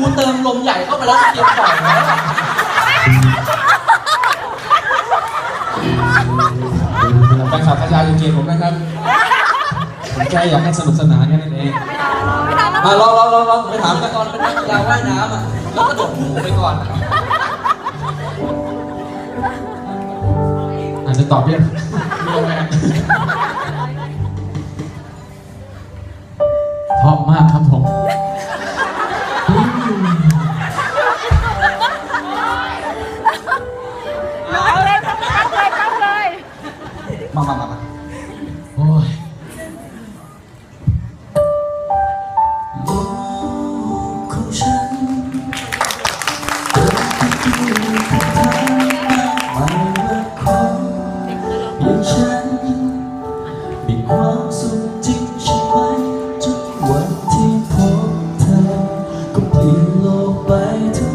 กูเติมลมใหญ่เข้าไปแล้วเตรียมปล่อยแล้วอะแฟนคลับพยาอยู่เกมผมนะครับผมแค่อยากให้สนุกสนานแค่นั้นเองอะลองลองลองลองไปถามแต่กันก่อนเป็นนักกีฬาว่ายน้ำอะแล้วกระโดดพุ่งไปก่อนอะอาจจะตอบยังมีอะไรอะเพราะมากครับผม เอาเลยเอาเลยเอาเลย มามามามาโอ้ย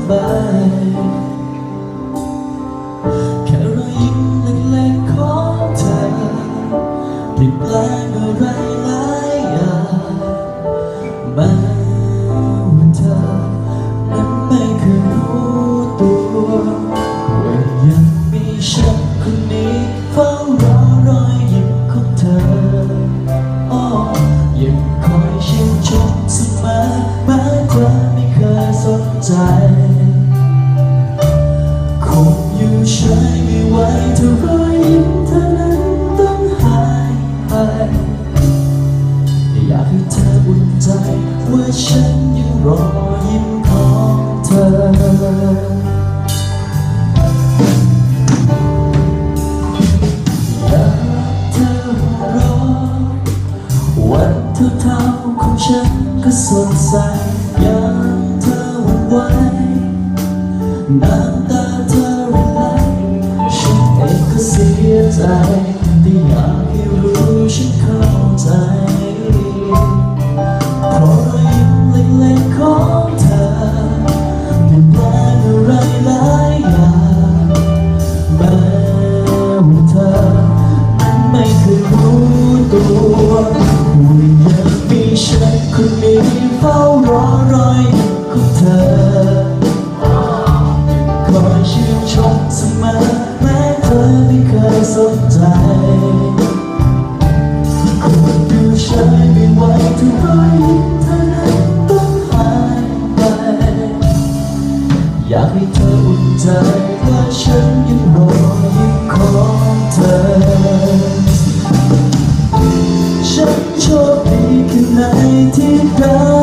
บายแค่รอยยิ้มเล็กๆของเธอเปลี่ยนแปลงอะไร วเราะวันเท่าๆของฉันก็สดใสอยากเธอหวันไหวน้ำตาเธอรินไหลฉันเองก็เสียใจแต่อยากให้รู้ ชื่นชมเสมอแม้เธอไม่เคยสนใจคงดูใช้ไม่ไหวที่รอยยิ้มเธอนั้นต้องหายไป อยากให้เธออุ่นใจว่าฉันยังรอยิ้มของเธอ ฉันโชคดีแค่ไหนที่ได้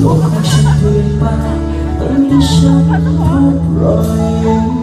โลกของฉันเปลี่